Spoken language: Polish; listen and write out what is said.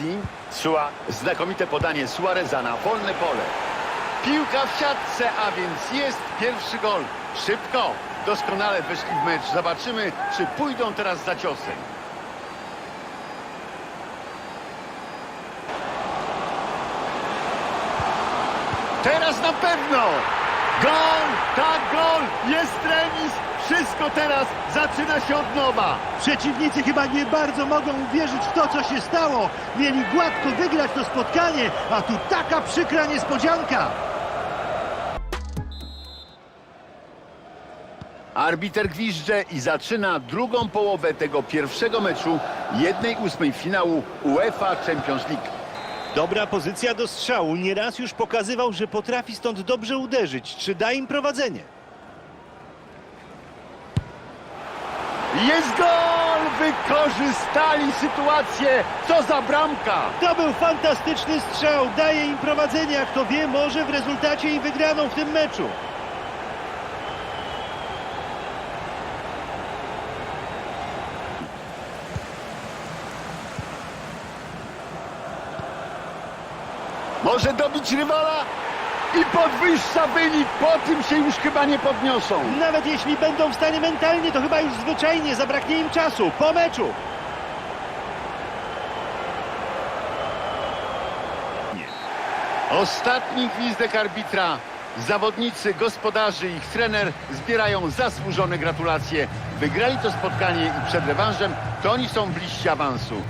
Messi. Sua, znakomite podanie Suareza na wolne pole. Piłka w siatce, a więc jest pierwszy gol. Szybko, doskonale weszli w mecz. Zobaczymy, czy pójdą teraz za ciosem. Teraz na pewno! Gol! Tak, gol! Jest remis! Wszystko teraz zaczyna się od nowa! Przeciwnicy chyba nie bardzo mogą uwierzyć w to, co się stało. Mieli gładko wygrać to spotkanie, a tu taka przykra niespodzianka. Arbiter gwizdże i zaczyna drugą połowę tego pierwszego meczu jednej ósmej finału UEFA Champions League. Dobra pozycja do strzału. Nieraz już pokazywał, że potrafi stąd dobrze uderzyć. Czy da im prowadzenie? Jest gol! Wykorzystali sytuację! Co za bramka! To był fantastyczny strzał. Daje im prowadzenie, a kto wie, może w rezultacie i wygraną w tym meczu. Może dobić rywala i podwyższa wynik. Po tym się już chyba nie podniosą. Nawet jeśli będą w stanie mentalnie, to chyba już zwyczajnie zabraknie im czasu. Po meczu. Ostatni gwizdek arbitra. Zawodnicy, gospodarzy i ich trener zbierają zasłużone gratulacje. Wygrali to spotkanie i przed rewanżem to oni są bliżsi awansu.